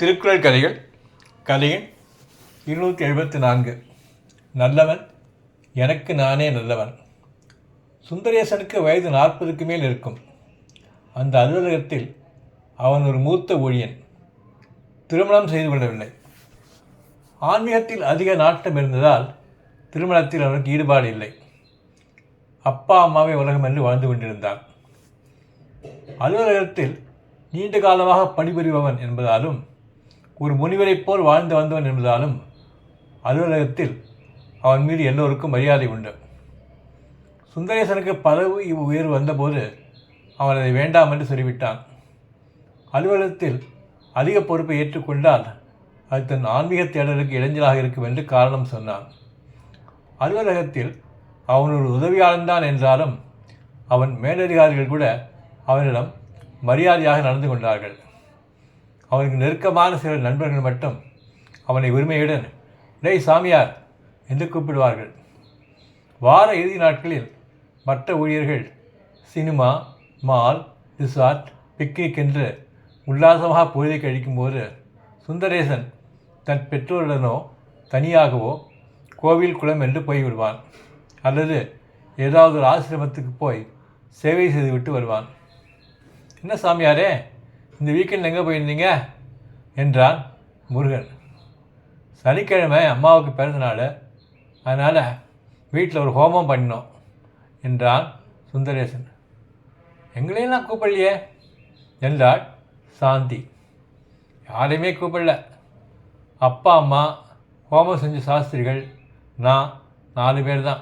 திருக்குறள் கதைகள் கதையின் இருநூற்றி எழுபத்தி நான்கு நல்லவன் எனக்கு நானே நல்லவன். சுந்தரேசனுக்கு வயது நாற்பதுக்கு மேல் இருக்கும். அந்த அலுவலகத்தில் அவன் ஒரு மூத்த ஊழியன். திருமணம் செய்து கொள்ளவில்லை. ஆன்மீகத்தில் அதிக நாட்டம் இருந்ததால் திருமணத்தில் அவனுக்கு ஈடுபாடு இல்லை. அப்பா அம்மாவை உலகம் என்று வாழ்ந்து கொண்டிருந்தான். அலுவலகத்தில் நீண்ட காலமாக பணிபுரிபவன் என்பதாலும் ஒரு முனிவரைப் போல் வாழ்ந்து வந்தவன் என்பதாலும் அலுவலகத்தில் அவன் மீது எல்லோருக்கும் மரியாதை உண்டு. சுந்தரேசனுக்கு பதவி உயர்வு வந்தபோது அவன் அதை வேண்டாம் என்று சொல்லிவிட்டான். அலுவலகத்தில் அதிக பொறுப்பை ஏற்றுக்கொண்டால் அது தன் ஆன்மீக தேடலுக்கு இளைஞலாக இருக்கும் என்று காரணம் சொன்னான். அலுவலகத்தில் அவன் ஒரு உதவியாளன்தான் என்றாலும் அவன் மேலதிகாரிகள் கூட அவனிடம் மரியாதையாக நடந்து கொண்டார்கள். அவனுக்கு நெருக்கமான சில நண்பர்கள் மட்டும் அவனை உரிமையுடன் டேய் சாமியார் என்று கூப்பிடுவார்கள். வார இறுதி நாட்களில் மற்ற ஊழியர்கள் சினிமா மால் ரிசார்ட் பிக்னிக் என்று உல்லாசமாக பொழுதை கழிக்கும்போது சுந்தரேசன் தன் பெற்றோருடனோ தனியாகவோ கோவில் குளம் என்று போய்விடுவான். அல்லது ஏதாவது ஒரு ஆசிரமத்துக்கு போய் சேவை செய்துவிட்டு வருவான். என்ன சாமியாரே? இந்த வீக்கெண்ட் எங்கே போயிருந்தீங்க? என்றான் முருகன். சனிக்கிழமை அம்மாவுக்கு பிறந்தநாள். அதனால் வீட்டில் ஒரு ஹோமம் பண்ணினோம் என்றான் சுந்தரேசன். எங்களையெல்லாம் கூப்பிடலையே? என்றாள் சாந்தி. யாரையுமே கூப்பிடல. அப்பா அம்மா ஹோமம் செஞ்ச சாஸ்திரிகள் நான் நாலு பேர் தான்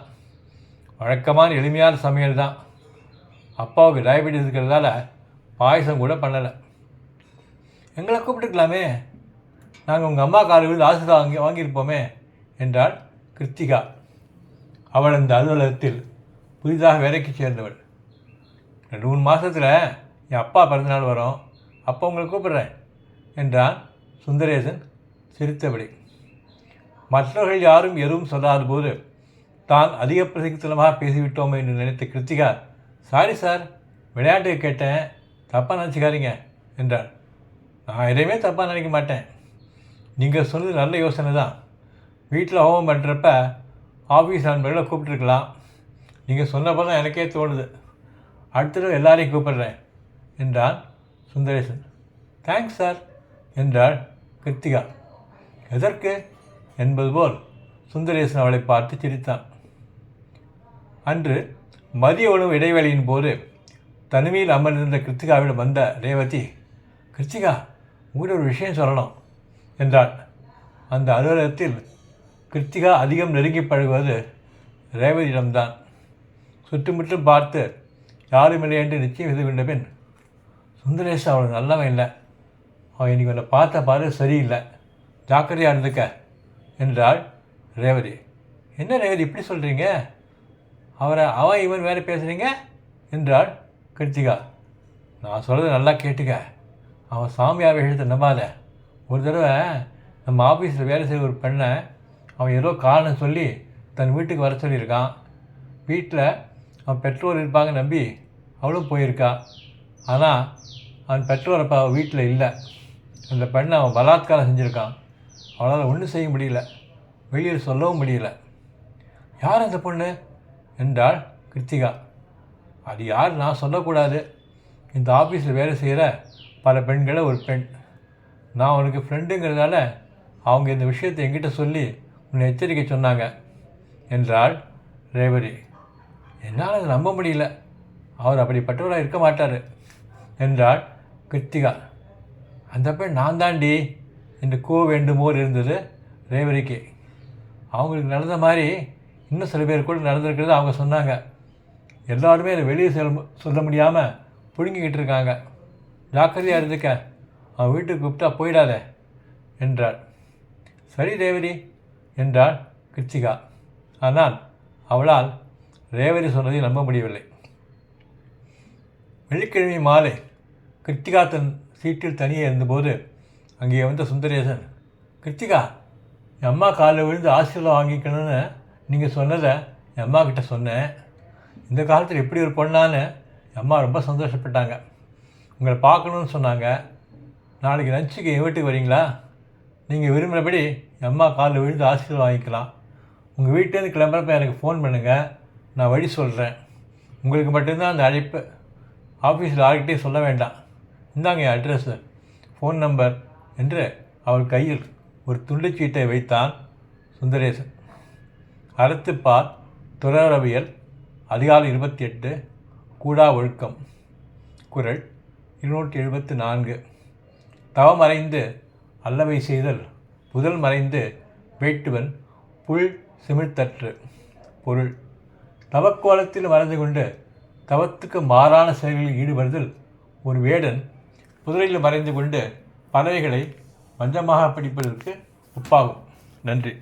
வழக்கமான எளிமையான சமையல் தான் அப்பாவுக்கு டயபெட்டிஸ் இருக்கிறதால பாயசம் கூட பண்ணலை. எங்களை கூப்பிட்டுக்கலாமே நாங்கள் உங்கள் அம்மா கால விழுந்து ஆசிரியர் வாங்கி வாங்கியிருப்போமே என்றாள் கிருத்திகா. அவள் அந்த அலுவலகத்தில் புதிதாக வேலைக்கு சேர்ந்தவள். ரெண்டு மூணு மாதத்தில் என் அப்பா பிறந்தநாள் வரும். அப்போ உங்களை கூப்பிட்றேன் என்றான் சுந்தரேசன் சிரித்தபடி. மற்றவர்கள் யாரும் எதுவும் சொல்லாத போது தான் அதிக பிரசித்தனமாக பேசிவிட்டோம் என்று நினைத்த கிருத்திகா சாரி சார் விளையாட்டுக்கு கேட்டேன். தப்பாக நினச்சிக்காதீங்க என்றாள். நான் எதையுமே தப்பாக நினைக்க மாட்டேன். நீங்கள் சொன்னது நல்ல யோசனை தான். வீட்டில் ஹோமம் பண்ணுறப்ப ஆஃபீஸ் நண்பர்களை கூப்பிட்ருக்கலாம் நீங்கள் சொன்னப்போ தான் எனக்கே தோணுது. அடுத்த தடவை எல்லாரையும் கூப்பிடுறேன் என்றான் சுந்தரேசன். தேங்க்ஸ் சார் என்றாள் கிருத்திகா. எதற்கு? என்பது போல் சுந்தரேசன் அவளை பார்த்து சிரித்தான். அன்று மதிய உணவு இடைவேளையின் போது தனிமையில் அமர்ந்திருந்த கிருத்திகாவிடம் வந்த ரேவதி கிருத்திகா உங்கள்கிட்ட ஒரு விஷயம் சொல்லணும் என்றாள் அந்த அலுவலகத்தில் கிருத்திகா அதிகம் நெருங்கி பழகுவது ரேவதியிடம்தான். சுற்றுமுற்றும் பார்த்து யாரும் இல்லை என்று நிச்சயம் செய்து கொண்ட பின் சுந்தரேஷ் அவளுக்கு நல்லவன் இல்லை. அவன் இன்னைக்கு உன்னை பார்த்த பாரு சரியில்லை. ஜாக்கிரதையாக இருந்துக்க என்றாள் ரேவதி. என்ன ரேவதி இப்படி சொல்கிறீங்க அவரை அவன் இவன் வேறு பேசுகிறீங்க என்றாள் கிருத்திகா. நான் சொல்கிறது நல்லா கேட்டுக்க. அவன் சாமியார் விஷயத்தை நம்பாத. ஒரு தடவை நம்ம ஆஃபீஸில் வேலை செய்கிற ஒரு பெண்ணை அவன் ஏதோ காரணம் சொல்லி தன் வீட்டுக்கு வர சொல்லியிருக்கான். வீட்டில் அவன் பெற்றோர் இருப்பாங்க நம்பி அவளும் போயிருக்கா. ஆனால் அவன் பெற்றோர் அப்போ அவள் வீட்டில் இல்லை. அந்த பெண்ணை அவன் பலாத்காரம் செஞ்சுருக்கான். அவளால் ஒன்றும் செய்ய முடியல. வெளியில் சொல்லவும் முடியல. யார் அந்த பொண்ணு? என்றாள் கிருத்திகா. அது யார்? நான் சொல்லக்கூடாது. இந்த ஆஃபீஸில் வேலை செய்கிற பல பெண்களை ஒரு பெண். நான் உனக்கு ஃப்ரெண்டுங்கிறதால அவங்க இந்த விஷயத்தை என்கிட்ட சொல்லி உன்னை எச்சரிக்கை சொன்னாங்க என்றாள் ரேவதி. என்னால் அதை நம்ப முடியல. அவர் அப்படிப்பட்டவராக இருக்க மாட்டார் என்றாள் கிருத்திகா. அந்த பெண் நான் தாண்டி என்று கூவ வேண்டுமோர் இருந்தது ரேவதிக்கு. அவங்களுக்கு நடந்த மாதிரி இன்னும் சில பேர் கூட நடந்திருக்கிறது அவங்க சொன்னாங்க. எல்லாருமே அதை வெளியே செல் சொல்ல முடியாமல் பிடுங்கிக்கிட்டு இருக்காங்க. ஜாக்கிரதையாக இருந்துக்க. அவன் வீட்டுக்கு கூப்பிட்டா போயிடாத என்றாள். சரி ரேவதி என்றாள் கிருத்திகா ஆனால் அவளால் ரேவதி சொன்னதை நம்ப முடியவில்லை. வெள்ளிக்கிழமை மாலை கிருத்திகா தன் சீட்டில் தனியே இருந்தபோது அங்கே வந்த சுந்தரேசன் கிருத்திகா என் அம்மா காலில் விழுந்து ஆசீர்வாதம் வாங்கிக்கணும்னு நீங்கள் சொன்னதை என் அம்மா கிட்ட சொன்னேன். இந்த காலத்தில் எப்படி ஒரு பொண்ணான்னு என் அம்மா ரொம்ப சந்தோஷப்பட்டாங்க. உங்களை பார்க்கணுன்னு சொன்னாங்க. நாளைக்கு லஞ்சுக்கு என் வீட்டுக்கு வரீங்களா? நீங்கள் விரும்புகிறபடி என் அம்மா காலில் விழுந்து ஆசீர்வாதம் வாங்கிக்கலாம். உங்கள் வீட்டிலேருந்து கிளம்புறப்ப எனக்கு ஃபோன் பண்ணுங்கள் நான் வழி சொல்கிறேன் உங்களுக்கு மட்டும்தான் அந்த அழைப்பு. ஆஃபீஸில் யார்கிட்டையும் சொல்ல வேண்டாம். இந்தாங்க என் அட்ரஸு ஃபோன் நம்பர் என்று அவள் கையில் ஒரு துண்டுச்சீட்டை வைத்தான் சுந்தரேசன். அறத்துப்பால் துறவரவியல் அதிகாலை இருபத்தி எட்டு கூடா ஒழுக்கம். குரல் இருநூற்றி எழுபத்து நான்கு தவமறைந்து அல்லவை செய்தல் புதல் மறைந்து வேட்டுவன் புல் சிமிழ்த்தற்று. பொருள். தவக்கோலத்தில் மறந்து கொண்டு தவத்துக்கு மாறான செயல்களில் ஈடுபடுதல் ஒரு வேடன் புதரில் மறைந்து கொண்டு பறவைகளை மஞ்சமாக பிடிப்பதற்கு ஒப்பாகும் நன்றி.